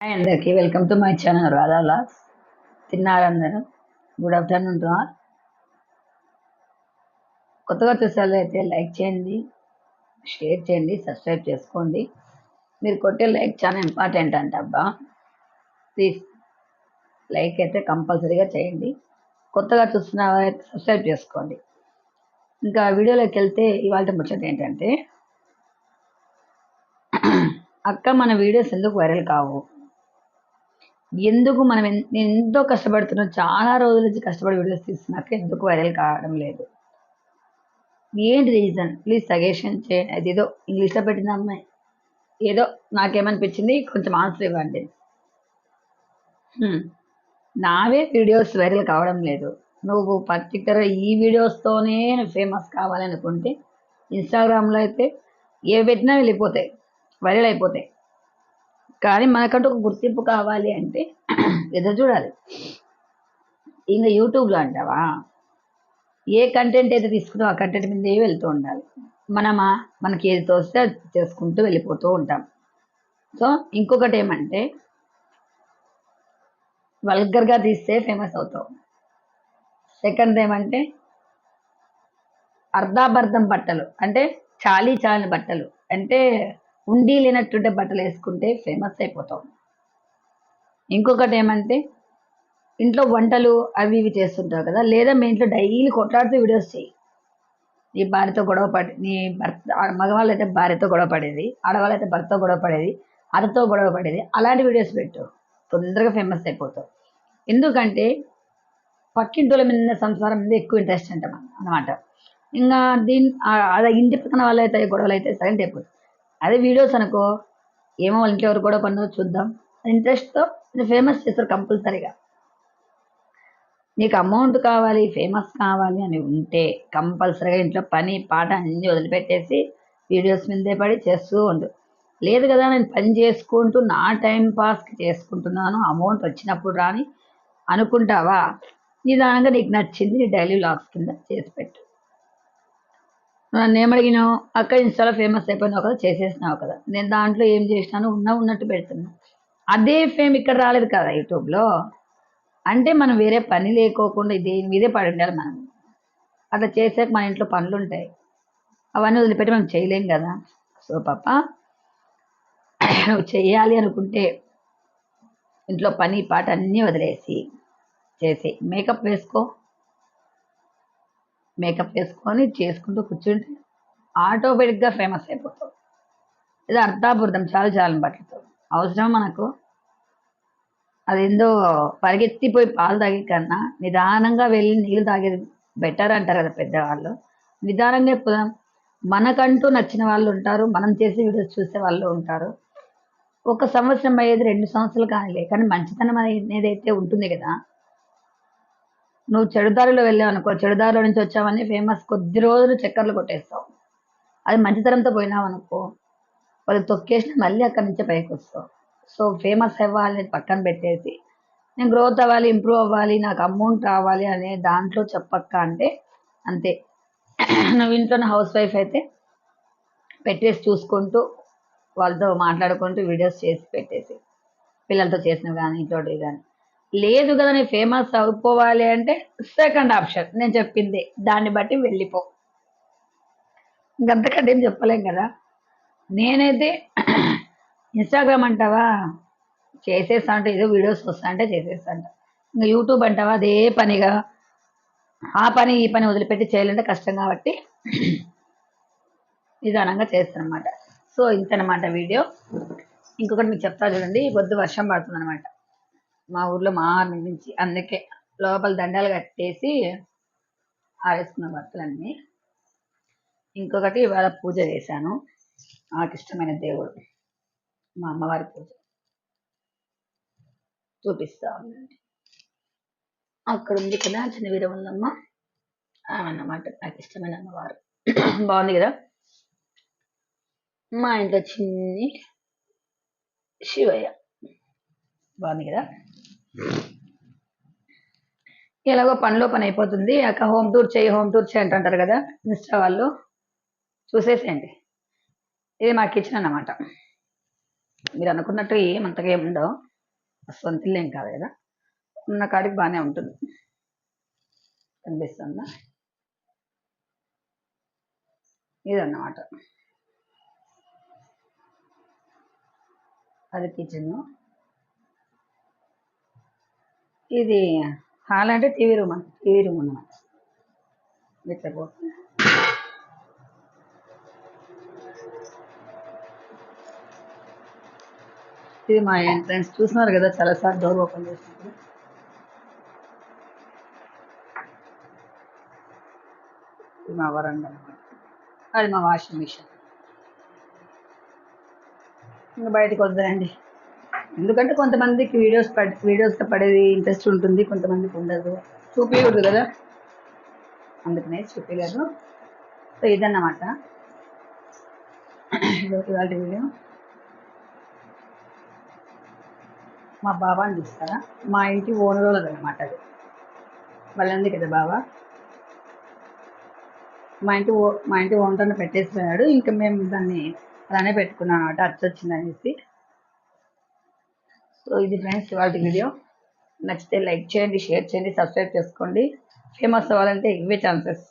Hi అందరికీ welcome to my channel Radha loss తిన్నారందరూ good afternoon to all. కొత్తగా చూసారు అయితే లైక్ చేయండి షేర్ చేయండి సబ్స్క్రైబ్ చేసుకోండి. మీరు కొట్టే లైక్ చాలా ఇంపార్టెంట్ అంట అబ్బా. ప్లీజ్ లైక్ అయితే కంపల్సరీగా చేయండి. కొత్తగా చూస్తున్న సబ్స్క్రైబ్ చేసుకోండి. ఇంకా వీడియోలోకి వెళ్తే ఇవాళ ముచ్చట ఏంటంటే అక్క మన వీడియోస్ ఎందుకు వైరల్ కావు? ఎందుకు మనం నేను ఎంతో కష్టపడుతున్నాం చాలా రోజుల నుంచి కష్టపడి వీడియోస్ తీస్తున్నాక ఎందుకు వైరల్ కావడం లేదు. ఏంటి రీజన్? ప్లీజ్ సజెషన్ చేయండి. అది ఏదో ఇంగ్లీష్లో పెట్టిన అమ్మాయి. ఏదో నాకేమనిపించింది? కొంచెం ఆన్సర్ ఇవ్వండి. నావే వీడియోస్ వైరల్ కావడం లేదు. నువ్వు పర్టికులర్ ఈ వీడియోస్తోనే ఫేమస్ కావాలనుకుంటే ఇన్స్టాగ్రామ్లో అయితే ఏ పెట్టినా వెళ్ళిపోతాయి. వైరల్ అయిపోతాయి. కానీ మనకంటూ ఒక గుర్తింపు కావాలి అంటే ఎదురు చూడాలి. ఇంకా యూట్యూబ్లో అంటావా? ఏ కంటెంట్ అయితే తీసుకున్నావు ఆ కంటెంట్ మీదే వెళ్తూ ఉండాలి. మనమా? మనకి ఏది తోస్తే అది చేసుకుంటూ వెళ్ళిపోతూ ఉంటాం. సో ఇంకొకటి ఏమంటే వల్గర్గా తీస్తే ఫేమస్ అవుతావు. సెకండ్ ఏమంటే అర్ధాబర్ధం బట్టలు. అంటే చాలీ చాలని బట్టలు. అంటే ఉండి లేనట్టుండే బట్టలు వేసుకుంటే ఫేమస్ అయిపోతాం. ఇంకొకటి ఏమంటే ఇంట్లో వంటలు అవి ఇవి చేస్తుంటావు కదా లేదా మీ ఇంట్లో డైలీ కొట్లాడుతూ వీడియోస్ చేయి నీ భార్యతో గొడవ పడి నీ భర్త మగవాళ్ళు అయితే భార్యతో గొడవ పడేది ఆడవాళ్ళు అయితే భర్తతో గొడవ పడేది అతతో గొడవ పడేది అలాంటి వీడియోస్ పెట్టు. తొందరగా ఫేమస్ అయిపోతావు. ఎందుకంటే పక్కింటోళ్ళ మీద సంసారం మీద ఎక్కువ ఇంట్రెస్ట్ అంట అనమాట ఇంకా దీని అదే ఇంటి పక్కన వాళ్ళు అయితే గొడవలు అయితే సైలెంట్ అయిపోతుంది అదే వీడియోస్ అనుకో ఏమో వాళ్ళ ఇంట్లో ఎవరు కూడా పడినో చూద్దాం. ఇంట్రెస్ట్తో ఫేమస్ చేస్తారు కంపల్సరీగా. నీకు అమౌంట్ కావాలి ఫేమస్ కావాలి అని ఉంటే కంపల్సరీగా ఇంట్లో పని పాట అన్నీ వదిలిపెట్టేసి వీడియోస్ మీదే పడి చేస్తూ ఉండు. లేదు కదా నేను పని చేసుకుంటూ నా టైం పాస్కి చేసుకుంటున్నాను అమౌంట్ వచ్చినప్పుడు రాని అనుకుంటావా? నిదానంగా నీకు నచ్చింది నీ డైలీ లాగ్స్ కింద చేసి పెట్టు. నన్ను ఏమడిగినావు అక్క ఇన్స్టాలో ఫేమస్ అయిపోయినావు కదా చేసేసినావు కదా. నేను దాంట్లో ఏం చేసినాను ఉన్నా ఉన్నట్టు పెడుతున్నా. అదే ఫేమ్ ఇక్కడ రాలేదు కదా యూట్యూబ్లో. అంటే మనం వేరే పని లేకోకుండా దేని మీదే పడి ఉండాలి మనం. అట్లా చేసాక మన ఇంట్లో పనులు ఉంటాయి. అవన్నీ వదిలిపెట్టి మనం చేయలేం కదా. సో పాప నువ్వు చేయాలి అనుకుంటే ఇంట్లో పని పాట అన్నీ వదిలేసి చేసి మేకప్ వేసుకో. మేకప్ వేసుకొని చేసుకుంటూ కూర్చుంటే ఆటోమేటిక్గా ఫేమస్ అయిపోతావు. ఇది అర్థాబుర్థం చాలు చాలని బట్టలతో అవసరం మనకు. అదేందో పరిగెత్తిపోయి పాలు తాగే కన్నా నిదానంగా వెళ్ళి నీళ్ళు తాగేది బెటర్ అంటారు కదా పెద్దవాళ్ళు. నిదానంగా పోదాం మనకంటూ నచ్చిన వాళ్ళు ఉంటారు మనం చేసే వీడియోస్ చూసే వాళ్ళు ఉంటారు. ఒక సంవత్సరం అయ్యేది రెండు సంవత్సరాలు కానిలే కానీ మంచితనం అనేది అయితే ఉంటుంది కదా. నువ్వు చెడుదారిలో వెళ్ళావు అనుకో చెడుదారిలో నుంచి వచ్చావని ఫేమస్ కొద్ది రోజులు చక్కర్లు కొట్టేస్తావు. అది మంచితనంతో పోయినావు అనుకో వాళ్ళు తొక్కేసిన మళ్ళీ అక్కడి నుంచే పైకి వస్తావు. సో ఫేమస్ అవ్వాలి పక్కన పెట్టేసి నేను గ్రోత్ అవ్వాలి ఇంప్రూవ్ అవ్వాలి నాకు అమౌంట్ రావాలి అనే దాంట్లో చెప్పక్క అంటే అంతే. నువ్వు ఇంట్లో హౌస్ వైఫ్ అయితే పెట్టేసి చూసుకుంటూ వాళ్ళతో మాట్లాడుకుంటూ వీడియోస్ చేసి పెట్టేసి పిల్లలతో చేసినవి కానీ ఇంట్లోటివి కానీ. లేదు కదా నేను ఫేమస్ అయిపోవాలి అంటే సెకండ్ ఆప్షన్ నేను చెప్పింది. దాన్ని బట్టి వెళ్ళిపో. ఇంకంతకంటే ఏం చెప్పలేం కదా. నేనైతే ఇన్స్టాగ్రామ్ అంటావా? చేసేస్తా అంటే ఏదో వీడియోస్ వస్తా అంటే చేసేస్తా అంట. ఇంకా యూట్యూబ్ అంటావా? అదే పనిగా. ఆ పని ఈ పని వదిలిపెట్టి చేయాలంటే కష్టం కాబట్టి నిదానంగా చేస్తానమాట సో ఇంతనమాట వీడియో. ఇంకొకటి మీకు చెప్తా చూడండి. పొద్దు వర్షం పడుతుంది అనమాట మా ఊర్లో మార్నింగ్ నుంచి అందుకే లోపల దండాలు కట్టేసి ఆరేసుకున్న బట్టలన్నీ. ఇంకొకటి ఇవాళ పూజ చేశాను. నాకు ఇష్టమైన దేవుడు. మా అమ్మవారి పూజ. చూపిస్తా ఉండండి. అక్కడ ఉంది కదా చిన్న వీరవల్లమ్మ అన్నమాట నాకు ఇష్టమైన అమ్మవారు. బాగుంది కదా? మా ఇంట్లో చిన్ని శివయ్య. బాగుంది కదా? ఎలాగో పనిలో పని అయిపోతుంది. అక్క హోమ్ టూర్ చేయి హోమ్ టూర్ చేయి అంటుంటారు కదా ఇన్స్టా వాళ్ళు. చూసేసేయండి. ఇది మా కిచెన్ అన్నమాట. మీరు అనుకున్నట్టు ఏమంతగా ఏముండవు సొంత ఇల్లు ఏం కాదు కదా? ఉన్న కాడికి బాగానే ఉంటుంది. కనిపిస్తుందా? ఇదన్నమాట. అది కిచెన్ ఇది హాల్ అంటే టీవీ రూమ్ అంట టీవీ రూమ్ అన్నమాట ఇట్లా పోతే ఇది మా ఎంట్రన్స్. చూస్తున్నారు కదా చాలాసార్లు డోర్ ఓపెన్ చేసినప్పుడు. ఇది మా వరండ అది మా వాషింగ్ మిషన్. ఇంకా బయటకు వద్దండి ఎందుకంటే కొంతమందికి వీడియోస్ పడి వీడియోస్తో పడేది ఇంట్రెస్ట్ ఉంటుంది కొంతమందికి ఉండదు. చూపించకూడదు కదా? అందుకనే చూపించలేదు సో ఇదన్నమాట. ఇవాళ వీడియో మా బాబాని చూస్తారా? మా ఇంటి ఓనర్ అనమాట అది. వాళ్ళంది కదా బాబా మా ఇంటి ఓ మా ఇంటి ఓనర్ని పెట్టేసిపోయాడు ఇంకా మేము దాన్ని అలానే పెట్టుకున్నాం అనమాట అచ్చొచ్చిందనేసి. సో ఇది ఫ్రెండ్స్ ఇవాళ వీడియో నచ్చితే లైక్ చేయండి షేర్ చేయండి సబ్స్క్రైబ్ చేసుకోండి. ఫేమస్ అవ్వాలంటే ఇవే ఛాన్సెస్